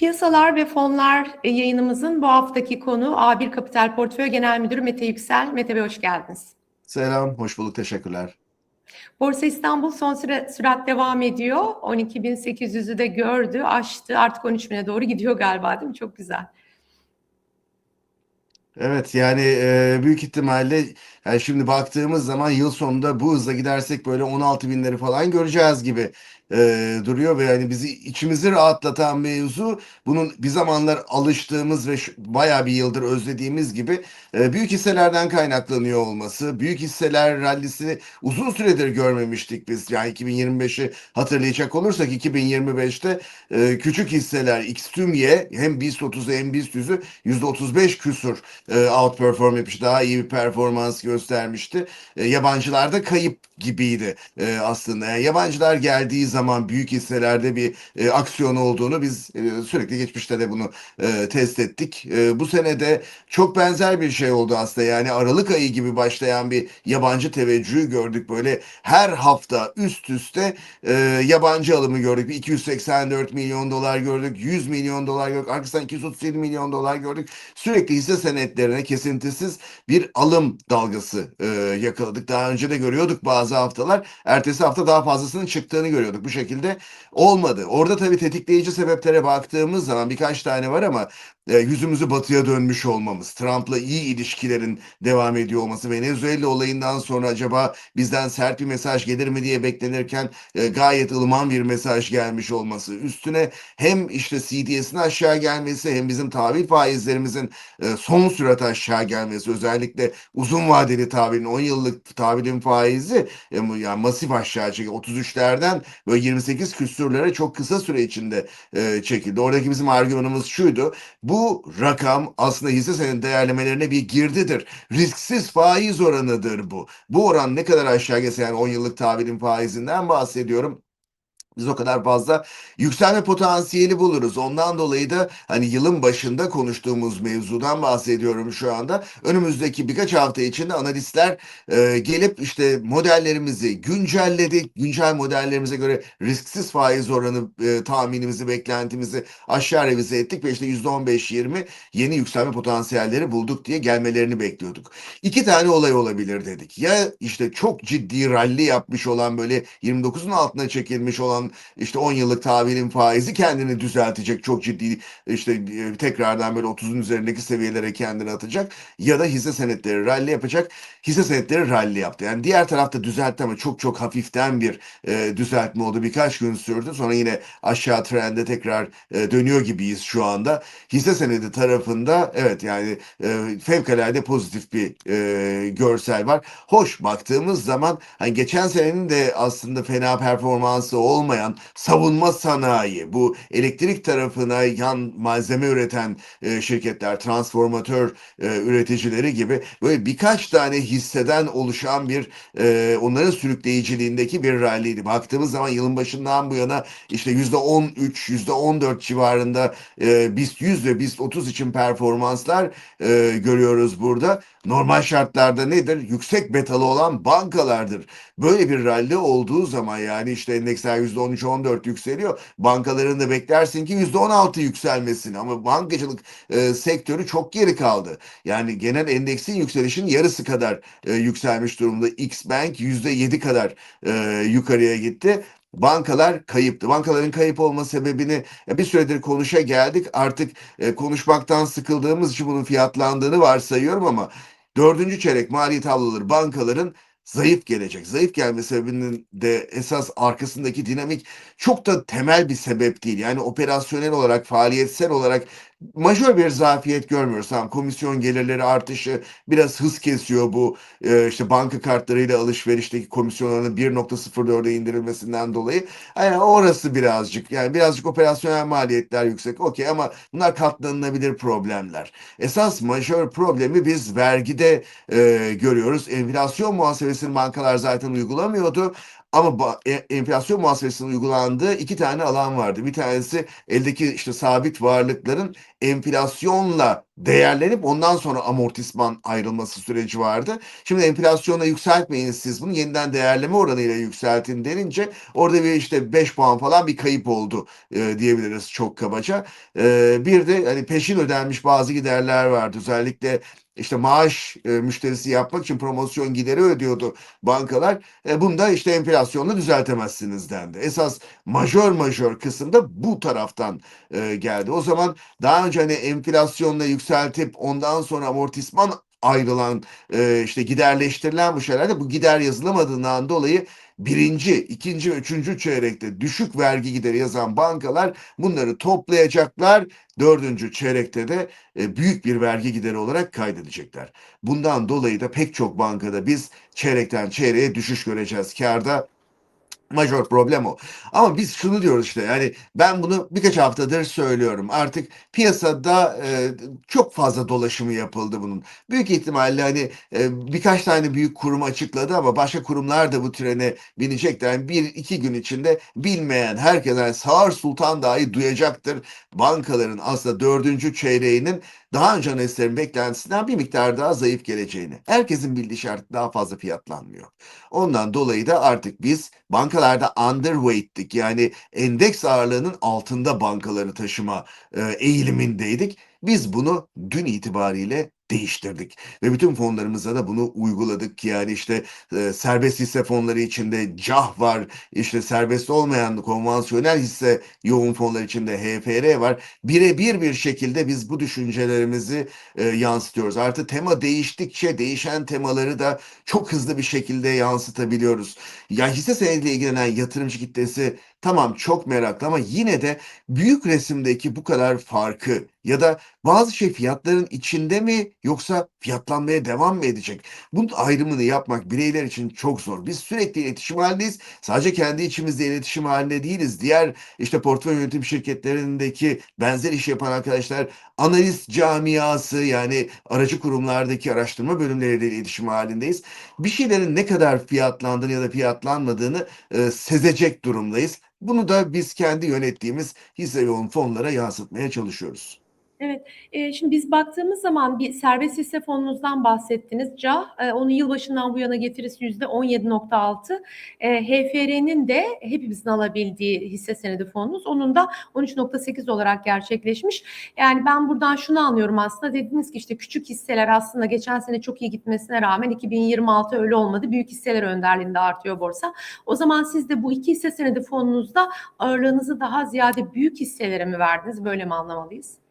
Piyasalar ve fonlar e, yayınımızın bu haftaki konu A1 Kapital Portföy Genel Müdürü Mete Yüksel. Mete Bey hoş geldiniz. Selam, hoş bulduk, teşekkürler. Borsa İstanbul son süre, sürat devam ediyor. 12.800'ü de gördü, aştı. Artık 13.000'e doğru gidiyor galiba değil mi? Çok güzel. Evet yani e, büyük ihtimalle yani şimdi baktığımız zaman yıl sonunda bu hızla gidersek böyle 16 binleri falan göreceğiz gibi e, duruyor ve yani bizi içimizi rahatlatan mevzu bunun bir zamanlar alıştığımız ve şu, bayağı bir yıldır özlediğimiz gibi e, büyük hisselerden kaynaklanıyor olması. Büyük hisseler rallisini uzun süredir görmemiştik biz. Yani 2025'i hatırlayacak olursak 2025'te e, küçük hisseler X tüm Y hem BIST 30'u hem BIST 100'ü %35 küsur e, outperform yapmış. Daha iyi bir performans göstermişti. E, yabancılar da kayıp gibiydi e, aslında. Yani yabancılar geldiği zaman büyük hisselerde bir e, aksiyon olduğunu biz e, sürekli geçmişte de bunu e, test ettik. E, bu sene de çok benzer bir şey oldu aslında. Yani Aralık ayı gibi başlayan bir yabancı teveccühü gördük. Böyle her hafta üst üste e, yabancı alımı gördük. 284 milyon dolar gördük. 100 milyon dolar gördük. Arkasından 237 milyon dolar gördük. Sürekli hisse senetlerine kesintisiz bir alım dalgası e, yakaladık. Daha önce de görüyorduk bazı haftalar. Ertesi hafta daha fazlasının çıktığını görüyorduk. Bu şekilde olmadı. Orada tabii tetikleyici sebeplere baktığımız zaman birkaç tane var ama e, yüzümüzü batıya dönmüş olmamız, Trump'la iyi ilişkilerin devam ediyor olması, Venezuela olayından sonra acaba bizden sert bir mesaj gelir mi diye beklenirken e, gayet ılıman bir mesaj gelmiş olması, üstüne hem işte CDS'in aşağı gelmesi hem bizim tahvil faizlerimizin e, son sürat aşağı gelmesi, özellikle uzun vadeli tahvilin 10 yıllık tahvilin faizi e, yani masif aşağı çekildi. 33'lerden böyle 28 küsürlere çok kısa süre içinde e, çekildi. Oradaki bizim argümanımız şuydu. Bu rakam aslında hisse senedi değerlemelerine bir girdidir. Risksiz faiz oranıdır bu. Bu oran ne kadar aşağı gelse yani 10 yıllık tahvilin faizinden bahsediyorum biz o kadar fazla yükselme potansiyeli buluruz. Ondan dolayı da hani yılın başında konuştuğumuz mevzudan bahsediyorum şu anda. Önümüzdeki birkaç hafta içinde analistler e, gelip işte modellerimizi güncelledik. Güncel modellerimize göre risksiz faiz oranı e, tahminimizi, beklentimizi aşağı revize ettik ve işte %15-20 yeni yükselme potansiyelleri bulduk diye gelmelerini bekliyorduk. İki tane olay olabilir dedik. Ya işte çok ciddi rally yapmış olan böyle 29'un altına çekilmiş olan işte 10 yıllık tahvilin faizi kendini düzeltecek. Çok ciddi işte e, tekrardan böyle 30'un üzerindeki seviyelere kendini atacak. Ya da hisse senetleri rally yapacak. Hisse senetleri rally yaptı. Yani diğer tarafta düzeltti ama çok çok hafiften bir e, düzeltme oldu. Birkaç gün sürdü. Sonra yine aşağı trende tekrar e, dönüyor gibiyiz şu anda. Hisse senedi tarafında evet yani e, fevkalade pozitif bir e, görsel var. Hoş baktığımız zaman hani geçen senenin de aslında fena performansı olmayan savunma sanayi bu elektrik tarafına yan malzeme üreten e, şirketler transformatör e, üreticileri gibi böyle birkaç tane hisseden oluşan bir e, onların sürükleyiciliğindeki bir ralliydi. Baktığımız zaman yılın başından bu yana işte %13 %14 civarında e, BIST 100 ve BIST 30 için performanslar e, görüyoruz burada. Normal şartlarda nedir? Yüksek betalı olan bankalardır. Böyle bir rally olduğu zaman yani işte endeksler %13-14 yükseliyor. Bankaların da beklersin ki %16 yükselmesini ama bankacılık e, sektörü çok geri kaldı. Yani genel endeksin yükselişinin yarısı kadar e, yükselmiş durumda. X-Bank %7 kadar e, yukarıya gitti. Bankalar kayıptı. Bankaların kayıp olma sebebini e, bir süredir konuşa geldik. Artık e, konuşmaktan sıkıldığımız için bunun fiyatlandığını varsayıyorum ama dördüncü çeyrek mali tabloları bankaların zayıf gelecek. Zayıf gelme sebebinin de esas arkasındaki dinamik çok da temel bir sebep değil. Yani operasyonel olarak, faaliyetsel olarak majör bir zafiyet görmüyoruz. Tamam komisyon gelirleri artışı biraz hız kesiyor bu e, işte banka kartlarıyla alışverişteki komisyonların 1.04'e indirilmesinden dolayı. Yani orası birazcık yani birazcık operasyonel maliyetler yüksek okey ama bunlar katlanılabilir problemler. Esas majör problemi biz vergide e, görüyoruz. Enflasyon muhasebesini bankalar zaten uygulamıyordu. Ama e- enflasyon muhasebesinin uygulandığı iki tane alan vardı. Bir tanesi eldeki işte sabit varlıkların enflasyonla değerlenip ondan sonra amortisman ayrılması süreci vardı. Şimdi enflasyonla yükseltmeyin siz bunu yeniden değerleme oranıyla yükseltin denince orada bir işte 5 puan falan bir kayıp oldu e, diyebiliriz çok kabaca. E, bir de hani peşin ödenmiş bazı giderler vardı. Özellikle işte maaş e, müşterisi yapmak için promosyon gideri ödüyordu bankalar. E, bunu işte enflasyonla düzeltemezsiniz dendi. Esas majör majör kısımda bu taraftan e, geldi. O zaman daha önce hani enflasyonla yükseltip ondan sonra amortisman ayrılan e, işte giderleştirilen bu şeylerde bu gider yazılamadığından dolayı birinci, ikinci ve üçüncü çeyrekte düşük vergi gideri yazan bankalar bunları toplayacaklar. Dördüncü çeyrekte de e, büyük bir vergi gideri olarak kaydedecekler. Bundan dolayı da pek çok bankada biz çeyrekten çeyreğe düşüş göreceğiz. Karda majör problem o. Ama biz şunu diyoruz işte yani ben bunu birkaç haftadır söylüyorum. Artık piyasada e, çok fazla dolaşımı yapıldı bunun. Büyük ihtimalle hani e, birkaç tane büyük kurum açıkladı ama başka kurumlar da bu trene binecekler. Yani bir iki gün içinde bilmeyen herkes yani Sağır Sultan dahi duyacaktır. Bankaların aslında dördüncü çeyreğinin daha önce analistlerin beklentisinden bir miktar daha zayıf geleceğini. Herkesin bildiği artık daha fazla fiyatlanmıyor. Ondan dolayı da artık biz bankalarda underweight'tik. Yani endeks ağırlığının altında bankaları taşıma e, eğilimindeydik. Biz bunu dün itibariyle değiştirdik ve bütün fonlarımıza da bunu uyguladık. Yani işte e, serbest hisse fonları içinde CAH var, işte serbest olmayan konvansiyonel hisse yoğun fonlar içinde HFR var. Birebir bir şekilde biz bu düşüncelerimizi e, yansıtıyoruz. Artı tema değiştikçe değişen temaları da çok hızlı bir şekilde yansıtabiliyoruz. Ya hisse senediyle ilgilenen yatırımcı kitlesi tamam çok meraklı ama yine de büyük resimdeki bu kadar farkı ya da bazı şey fiyatların içinde mi yoksa fiyatlanmaya devam mı edecek? Bunun ayrımını yapmak bireyler için çok zor. Biz sürekli iletişim halindeyiz. Sadece kendi içimizde iletişim halinde değiliz. Diğer işte portföy yönetim şirketlerindeki benzer iş yapan arkadaşlar analist camiası yani aracı kurumlardaki araştırma bölümleriyle iletişim halindeyiz. Bir şeylerin ne kadar fiyatlandığını ya da fiyatlanmadığını e, sezecek durumdayız. Bunu da biz kendi yönettiğimiz hisse yoğun fonlara yansıtmaya çalışıyoruz. Evet, e, şimdi biz baktığımız zaman bir serbest hisse fonunuzdan bahsettiniz. CAH, e, onun yılbaşından bu yana getirisi yüzde 17.6. E, HFR'nin de hepimizin alabildiği hisse senedi fonunuz. Onun da 13.8 olarak gerçekleşmiş. Yani ben buradan şunu anlıyorum aslında. Dediniz ki işte küçük hisseler aslında geçen sene çok iyi gitmesine rağmen 2026 öyle olmadı. Büyük hisseler önderliğinde artıyor borsa. O zaman siz de bu iki hisse senedi fonunuzda ağırlığınızı daha ziyade büyük hisselere mi verdiniz? Böyle mi anlamalıyız?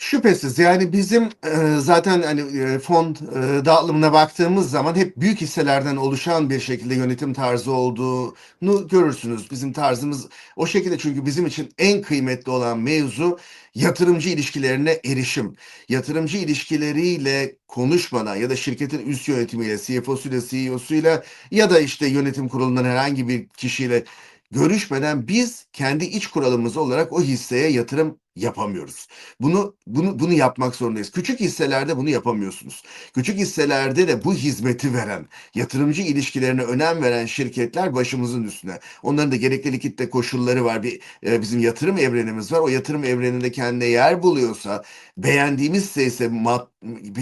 Şüphesiz yani bizim e, zaten hani e, fon e, dağılımına baktığımız zaman hep büyük hisselerden oluşan bir şekilde yönetim tarzı olduğunu görürsünüz. Bizim tarzımız o şekilde çünkü bizim için en kıymetli olan mevzu yatırımcı ilişkilerine erişim. Yatırımcı ilişkileriyle konuşmadan ya da şirketin üst yönetimiyle, CFO'suyla, CEO'suyla ya da işte yönetim kurulundan herhangi bir kişiyle görüşmeden biz kendi iç kuralımız olarak o hisseye yatırım yapamıyoruz. Bunu bunu bunu yapmak zorundayız. Küçük hisselerde bunu yapamıyorsunuz. Küçük hisselerde de bu hizmeti veren, yatırımcı ilişkilerine önem veren şirketler başımızın üstüne. Onların da gerekli likitte koşulları var. Bir e, bizim yatırım evrenimiz var. O yatırım evreninde kendine yer buluyorsa, beğendiğimiz ise mat,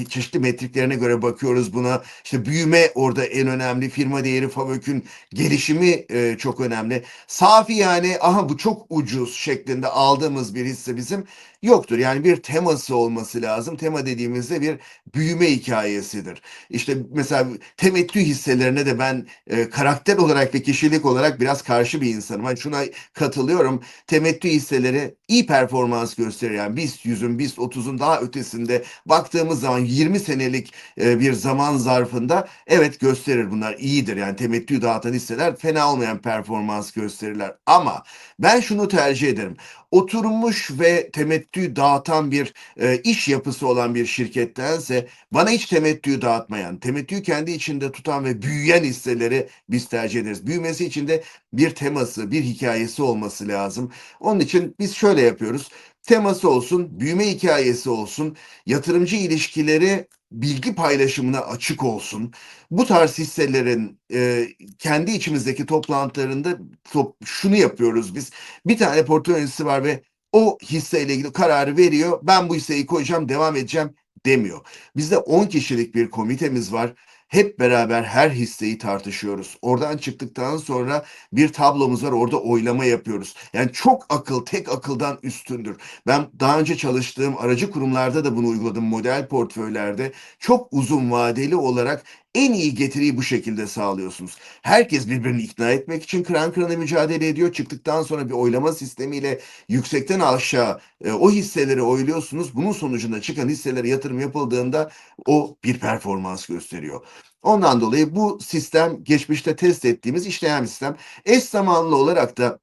çeşitli metriklerine göre bakıyoruz buna. İşte büyüme orada en önemli. Firma değeri, FAVÖK'ün gelişimi e, çok önemli. Safi yani aha bu çok ucuz şeklinde aldığımız bir hisse bizim yoktur. Yani bir teması olması lazım. Tema dediğimizde bir büyüme hikayesidir. İşte mesela temettü hisselerine de ben e, karakter olarak ve kişilik olarak biraz karşı bir insanım. Hani şuna katılıyorum. Temettü hisseleri iyi performans gösterir. Yani BIST 100'ün, BIST 30'un daha ötesinde baktığımız zaman 20 senelik e, bir zaman zarfında evet gösterir bunlar iyidir. Yani temettü dağıtan hisseler fena olmayan performans gösterirler. Ama ben şunu tercih ederim oturmuş ve temettü dağıtan bir e, iş yapısı olan bir şirkettense bana hiç temettü dağıtmayan, temettüyü kendi içinde tutan ve büyüyen hisseleri biz tercih ederiz. Büyümesi için de bir teması, bir hikayesi olması lazım. Onun için biz şöyle yapıyoruz. Teması olsun, büyüme hikayesi olsun, yatırımcı ilişkileri bilgi paylaşımına açık olsun. Bu tarz hisselerin e, kendi içimizdeki toplantılarında top, şunu yapıyoruz biz. Bir tane portföy yöneticisi var ve o hisseyle ilgili kararı veriyor. Ben bu hisseyi koyacağım, devam edeceğim demiyor. Bizde 10 kişilik bir komitemiz var. Hep beraber her hisseyi tartışıyoruz. Oradan çıktıktan sonra bir tablomuz var. Orada oylama yapıyoruz. Yani çok akıl, tek akıldan üstündür. Ben daha önce çalıştığım aracı kurumlarda da bunu uyguladım. Model portföylerde çok uzun vadeli olarak en iyi getiriyi bu şekilde sağlıyorsunuz. Herkes birbirini ikna etmek için kıran kırana mücadele ediyor. Çıktıktan sonra bir oylama sistemiyle yüksekten aşağı e, o hisseleri oyluyorsunuz. Bunun sonucunda çıkan hisselere yatırım yapıldığında o bir performans gösteriyor. Ondan dolayı bu sistem geçmişte test ettiğimiz işleyen sistem. Eş zamanlı olarak da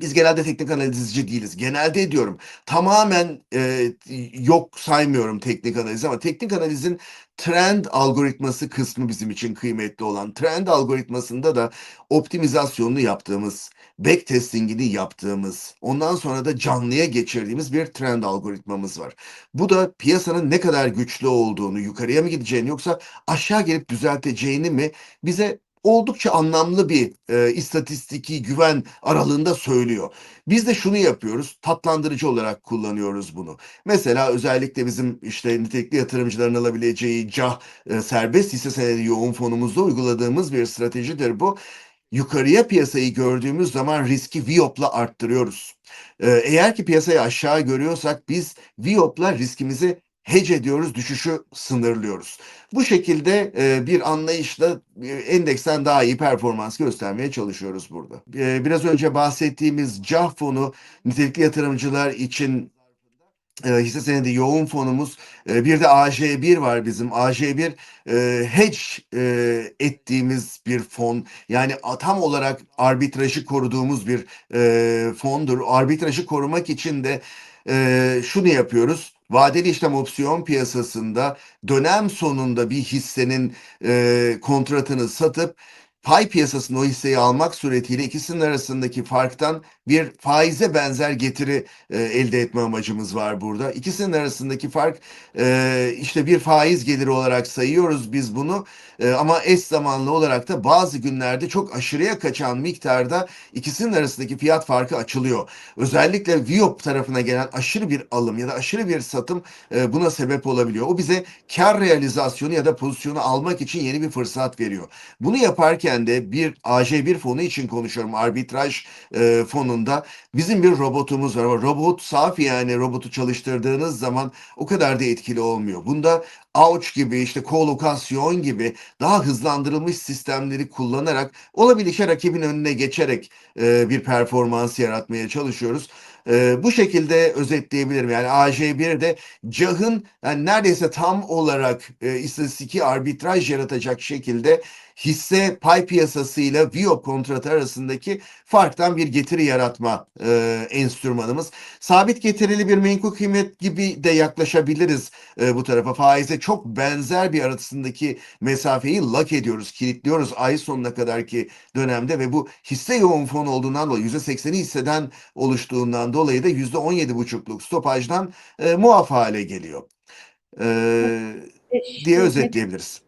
biz genelde teknik analizci değiliz. Genelde diyorum tamamen e, yok saymıyorum teknik analiz ama teknik analizin trend algoritması kısmı bizim için kıymetli olan. Trend algoritmasında da optimizasyonunu yaptığımız, backtestingini yaptığımız, ondan sonra da canlıya geçirdiğimiz bir trend algoritmamız var. Bu da piyasanın ne kadar güçlü olduğunu, yukarıya mı gideceğini yoksa aşağı gelip düzelteceğini mi bize oldukça anlamlı bir e, istatistiki güven aralığında söylüyor. Biz de şunu yapıyoruz, tatlandırıcı olarak kullanıyoruz bunu. Mesela özellikle bizim işte nitelikli yatırımcıların alabileceği CAH e, serbest hisse senedi yoğun fonumuzda uyguladığımız bir stratejidir bu. Yukarıya piyasayı gördüğümüz zaman riski VIOP'la arttırıyoruz. E, eğer ki piyasayı aşağı görüyorsak biz VIOP'la riskimizi hedge ediyoruz, düşüşü sınırlıyoruz. Bu şekilde e, bir anlayışla e, endeksten daha iyi performans göstermeye çalışıyoruz burada. E, biraz önce bahsettiğimiz CAH fonu nitelikli yatırımcılar için e, hisse senedi yoğun fonumuz. E, bir de AJ1 var bizim. AJ1 e, hedge e, ettiğimiz bir fon. Yani tam olarak arbitrajı koruduğumuz bir e, fondur. Arbitrajı korumak için de e, şunu yapıyoruz. Vadeli işlem opsiyon piyasasında dönem sonunda bir hissenin e, kontratını satıp pay piyasasında o hisseyi almak suretiyle ikisinin arasındaki farktan bir faize benzer getiri e, elde etme amacımız var burada. İkisinin arasındaki fark e, işte bir faiz geliri olarak sayıyoruz biz bunu E, ama eş zamanlı olarak da bazı günlerde çok aşırıya kaçan miktarda ikisinin arasındaki fiyat farkı açılıyor. Özellikle Viop tarafına gelen aşırı bir alım ya da aşırı bir satım e, buna sebep olabiliyor. O bize kar realizasyonu ya da pozisyonu almak için yeni bir fırsat veriyor. Bunu yaparken de bir AJ1 fonu için konuşuyorum. Arbitraj e, fonunda bizim bir robotumuz var ama robot safi yani robotu çalıştırdığınız zaman o kadar da etkili olmuyor. Bunda Ouch gibi işte kolokasyon gibi daha hızlandırılmış sistemleri kullanarak olabilişe rakibin önüne geçerek e, bir performans yaratmaya çalışıyoruz. E, bu şekilde özetleyebilirim. Yani AJ1'de CAH'ın yani neredeyse tam olarak e, istatistiki arbitraj yaratacak şekilde hisse pay piyasasıyla VIOP kontratı arasındaki farktan bir getiri yaratma e, enstrümanımız. Sabit getirili bir menkul kıymet gibi de yaklaşabiliriz e, bu tarafa. Faize çok benzer bir arasındaki mesafeyi lock ediyoruz, kilitliyoruz ay sonuna kadarki dönemde ve bu hisse yoğun fon olduğundan dolayı %80'i hisseden oluştuğundan dolayı da %17,5'luk stopajdan e, muaf hale geliyor. E, diye özetleyebiliriz.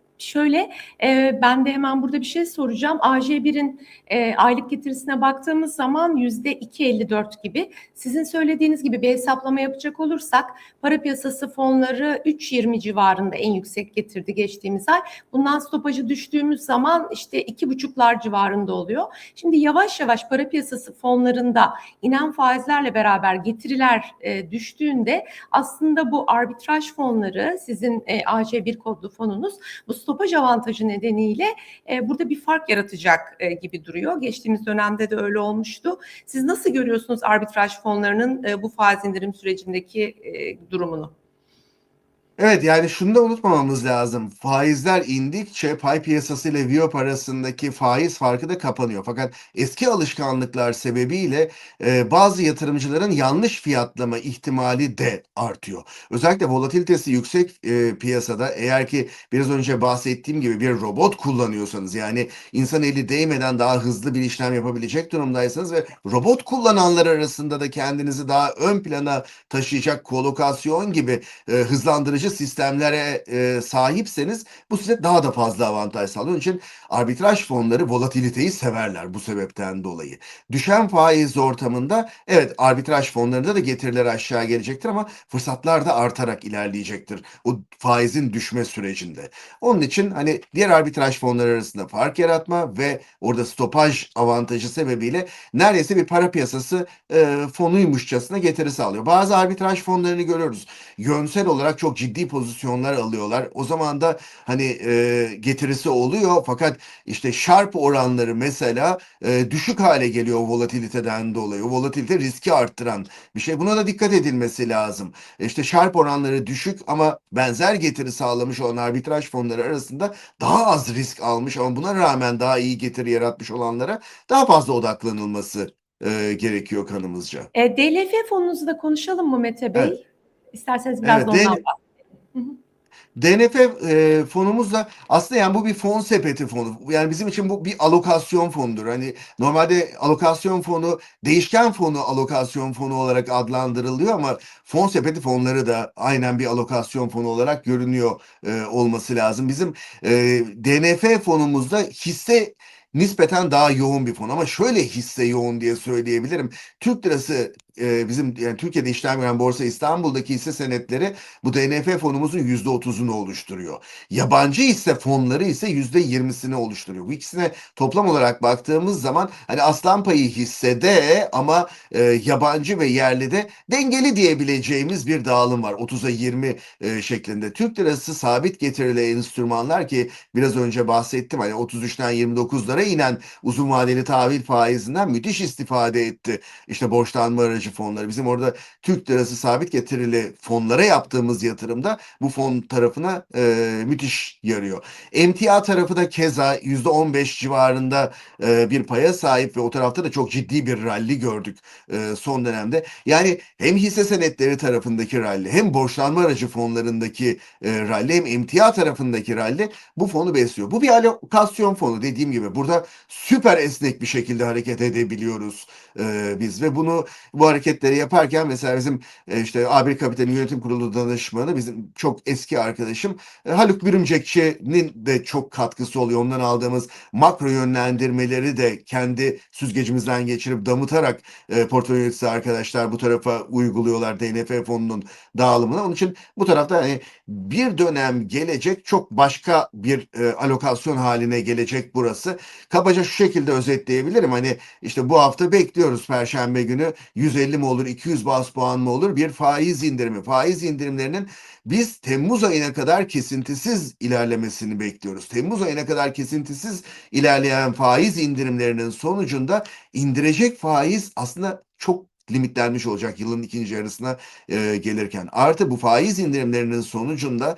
şöyle, e, ben de hemen burada bir şey soracağım. AJ1'in e, aylık getirisine baktığımız zaman yüzde 2.54 gibi. Sizin söylediğiniz gibi bir hesaplama yapacak olursak para piyasası fonları 3.20 civarında en yüksek getirdi geçtiğimiz ay. Bundan stopajı düştüğümüz zaman işte 2.5'lar civarında oluyor. Şimdi yavaş yavaş para piyasası fonlarında inen faizlerle beraber getiriler e, düştüğünde aslında bu arbitraj fonları sizin e, AC1 kodlu fonunuz bu stopaj avantajı nedeniyle e, burada bir fark yaratacak e, gibi duruyor. Geçtiğimiz dönemde de öyle olmuştu. Siz nasıl görüyorsunuz arbitraj fonlarının e, bu faiz indirim sürecindeki e, durumunu? Evet yani şunu da unutmamamız lazım. Faizler indikçe pay piyasası ile VIOP arasındaki faiz farkı da kapanıyor. Fakat eski alışkanlıklar sebebiyle e, bazı yatırımcıların yanlış fiyatlama ihtimali de artıyor. Özellikle volatilitesi yüksek e, piyasada eğer ki biraz önce bahsettiğim gibi bir robot kullanıyorsanız yani insan eli değmeden daha hızlı bir işlem yapabilecek durumdaysanız ve robot kullananlar arasında da kendinizi daha ön plana taşıyacak kolokasyon gibi e, hızlandırıcı sistemlere e, sahipseniz bu size daha da fazla avantaj sağlıyor. Onun için arbitraj fonları volatiliteyi severler bu sebepten dolayı. Düşen faiz ortamında evet arbitraj fonlarında da getiriler aşağı gelecektir ama fırsatlar da artarak ilerleyecektir o faizin düşme sürecinde. Onun için hani diğer arbitraj fonları arasında fark yaratma ve orada stopaj avantajı sebebiyle neredeyse bir para piyasası e, fonuymuşçasına getiri sağlıyor. Bazı arbitraj fonlarını görüyoruz. Yönsel olarak çok ciddi pozisyonlar alıyorlar. O zaman da hani e, getirisi oluyor fakat işte Sharp oranları mesela e, düşük hale geliyor volatiliteden dolayı. Volatilite riski arttıran bir şey. Buna da dikkat edilmesi lazım. E, İşte Sharp oranları düşük ama benzer getiri sağlamış olan arbitraj fonları arasında daha az risk almış ama buna rağmen daha iyi getiri yaratmış olanlara daha fazla odaklanılması e, gerekiyor kanımızca. E, DLF fonunuzu da konuşalım mı Mete Bey? Evet. İsterseniz biraz Evet, da ondan bahsedelim. DNF e, fonumuz da aslında yani bu bir fon sepeti fonu. Yani bizim için bu bir alokasyon fonudur. Hani normalde alokasyon fonu değişken fonu alokasyon fonu olarak adlandırılıyor ama fon sepeti fonları da aynen bir alokasyon fonu olarak görünüyor e, olması lazım. Bizim e, DNF fonumuzda hisse nispeten daha yoğun bir fon ama şöyle hisse yoğun diye söyleyebilirim. Türk lirası bizim yani Türkiye'de işlem gören Borsa İstanbul'daki hisse senetleri bu DNF fonumuzun %30'unu oluşturuyor. Yabancı hisse fonları ise %20'sini oluşturuyor. Bu ikisine toplam olarak baktığımız zaman hani aslan payı hissede ama e, yabancı ve yerlide dengeli diyebileceğimiz bir dağılım var. 30'a 20 e, şeklinde. Türk lirası sabit getirili enstrümanlar ki biraz önce bahsettim hani 33'ten 29'lara inen uzun vadeli tahvil faizinden müthiş istifade etti. İşte borçlanma fonları. Bizim orada Türk lirası sabit getirili fonlara yaptığımız yatırımda bu fon tarafına e, müthiş yarıyor. Emtia tarafı da keza %15 civarında e, bir paya sahip ve o tarafta da çok ciddi bir rally gördük e, son dönemde. Yani hem hisse senetleri tarafındaki rally hem borçlanma aracı fonlarındaki e, rally hem emtia tarafındaki rally bu fonu besliyor. Bu bir alokasyon fonu dediğim gibi burada süper esnek bir şekilde hareket edebiliyoruz e, biz ve bunu bu hareketleri yaparken mesela bizim e, işte A1 Kapital'in yönetim kurulu danışmanı bizim çok eski arkadaşım e, Haluk Bürümcekçi'nin de çok katkısı oluyor. Ondan aldığımız makro yönlendirmeleri de kendi süzgecimizden geçirip damıtarak e, portföy yöneticisi arkadaşlar bu tarafa uyguluyorlar DNF fonunun dağılımına. Onun için bu tarafta hani bir dönem gelecek çok başka bir e, alokasyon haline gelecek burası. Kabaca şu şekilde özetleyebilirim. Hani işte bu hafta bekliyoruz Perşembe günü 150 mi olur 200 bas puan mı olur bir faiz indirimi. Faiz indirimlerinin biz Temmuz ayına kadar kesintisiz ilerlemesini bekliyoruz. Temmuz ayına kadar kesintisiz ilerleyen faiz indirimlerinin sonucunda indirecek faiz aslında çok limitlenmiş olacak yılın ikinci yarısına e, gelirken. Artı bu faiz indirimlerinin sonucunda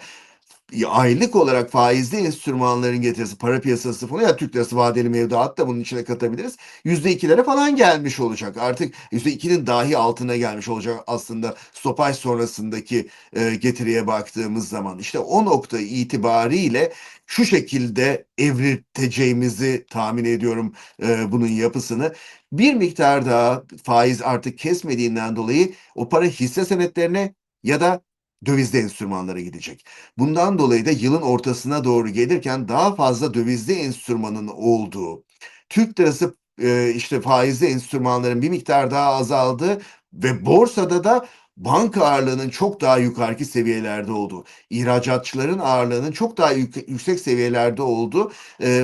aylık olarak faizli enstrümanların getirisi para piyasası fonu ya Türk lirası vadeli mevduat da bunun içine katabiliriz. %2'lere falan gelmiş olacak. Artık %2'nin dahi altına gelmiş olacak aslında stopaj sonrasındaki e, getiriye baktığımız zaman. İşte o nokta itibariyle şu şekilde evrilteceğimizi tahmin ediyorum e, bunun yapısını. Bir miktar daha faiz artık kesmediğinden dolayı o para hisse senetlerine ya da dövizli enstrümanlara gidecek. Bundan dolayı da yılın ortasına doğru gelirken daha fazla dövizli enstrümanın olduğu, Türk lirası e, işte faizli enstrümanların bir miktar daha azaldığı ve borsada da banka ağırlığının çok daha yukarıki seviyelerde olduğu, ihracatçıların ağırlığının çok daha yük- yüksek seviyelerde olduğu e,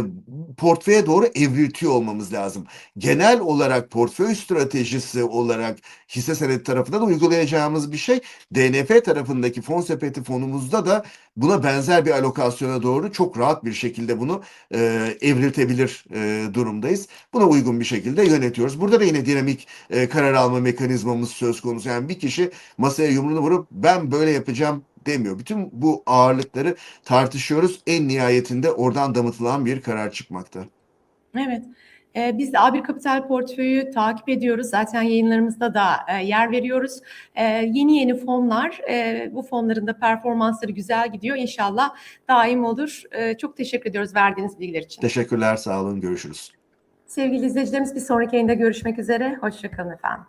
portföye doğru evriltiyor olmamız lazım. Genel olarak portföy stratejisi olarak hisse senedi tarafında da uygulayacağımız bir şey. DNF tarafındaki fon sepeti fonumuzda da buna benzer bir alokasyona doğru çok rahat bir şekilde bunu e, evriltebilir e, durumdayız. Buna uygun bir şekilde yönetiyoruz. Burada da yine dinamik e, karar alma mekanizmamız söz konusu. Yani bir kişi masaya yumruğunu vurup ben böyle yapacağım demiyor. Bütün bu ağırlıkları tartışıyoruz. En nihayetinde oradan damıtılan bir karar çıkmakta. Evet. Ee, Biz de A1 Kapital portföyü takip ediyoruz. Zaten yayınlarımızda da e, yer veriyoruz. Ee, Yeni yeni fonlar, e, bu fonların da performansları güzel gidiyor. İnşallah daim olur. Ee, Çok teşekkür ediyoruz verdiğiniz bilgiler için. Teşekkürler, sağ olun, görüşürüz. Sevgili izleyicilerimiz bir sonraki yayında görüşmek üzere. Hoşçakalın efendim.